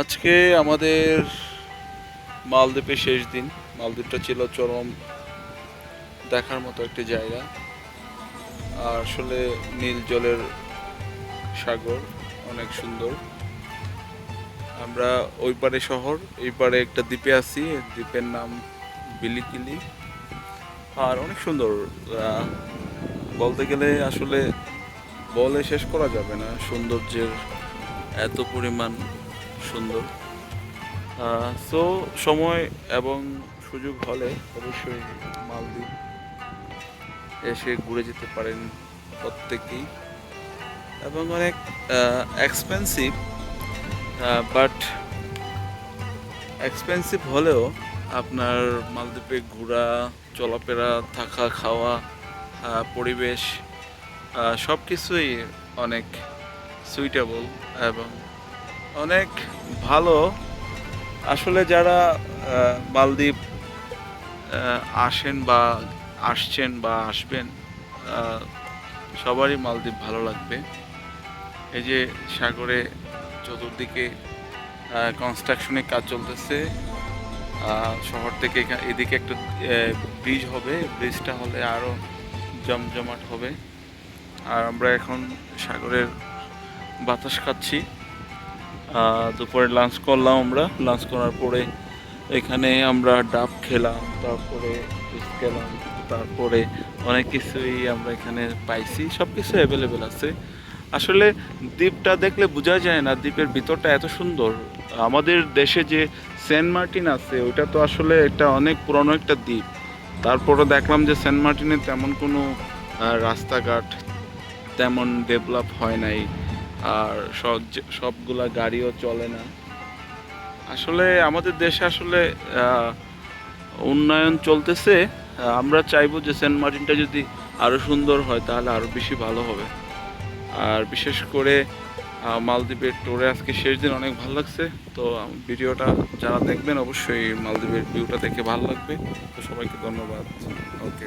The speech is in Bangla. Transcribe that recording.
আজকে আমাদের মালদ্বীপের শেষ দিন। মালদ্বীপটা ছিল চরম দেখার মতো একটি জায়গা। আর আসলে নীল জলের সাগর অনেক সুন্দর। আমরা ওই পারে শহর, এই পারে একটা দ্বীপে আছি। দ্বীপের নাম বিলিকিলি। আর অনেক সুন্দর বলতে গেলে আসলে বলে শেষ করা যাবে না। সৌন্দর্যের এত পরিমাণ সুন্দর। সো সময় এবং সুযোগ হলে অবশ্যই মালদ্বীপ এসে ঘুরে যেতে পারেন প্রত্যেকেই। এবং অনেক এক্সপেন্সিভ বাট এক্সপেন্সিভ হলেও আপনার মালদ্বীপে ঘোরা, চলাফেরা, থাকা, খাওয়া পরিবেশ সব কিছুই অনেক সুইটেবল এবং অনেক ভালো। আসলে যারা মালদ্বীপ আসেন বা আসছেন বা আসবেন সবারই মালদ্বীপ ভালো লাগবে। এই যে সাগরে চতুর্দিকে কনস্ট্রাকশনের কাজ চলতেছে শহর থেকে এদিকে একটা ব্রিজ হবে। ব্রিজটা হলে আরও জমজমাট হবে। আর আমরা এখন সাগরের বাতাস খাচ্ছি। দুপুরে লাঞ্চ করলাম আমরা। লাঞ্চ করার পরে এখানে আমরা ডাব খেলাম, তারপরে খেলাম, তারপরে অনেক কিছুই আমরা এখানে পাইছি সব কিছু অ্যাভেলেবেল আছে। আসলে দ্বীপটা দেখলে বোঝা যায় না, দ্বীপের ভিতরটা এত সুন্দর। আমাদের দেশে যে সেন্ট মার্টিন আছে, ওইটা তো আসলে একটা অনেক পুরনো একটা দ্বীপ। তারপরে দেখলাম যে সেন্ট মার্টিনে তেমন কোনো রাস্তাঘাট তেমন ডেভেলপ হয় নাই। আর সব সবগুলা গাড়িও চলে না। আসলে আমাদের দেশে আসলে উন্নয়ন চলতেছে। আমরা চাইব যে সেন্ট মার্টিনটা যদি আরও সুন্দর হয়, তাহলে আরও বেশি ভালো হবে। আর বিশেষ করে মালদ্বীপের টোরে আজকে শেষ দিন, অনেক ভালো লাগছে। তো ভিডিওটা যারা দেখবেন, অবশ্যই মালদ্বীপের ভিউটা দেখে ভালো লাগবে। তো সবাইকে ধন্যবাদ। ওকে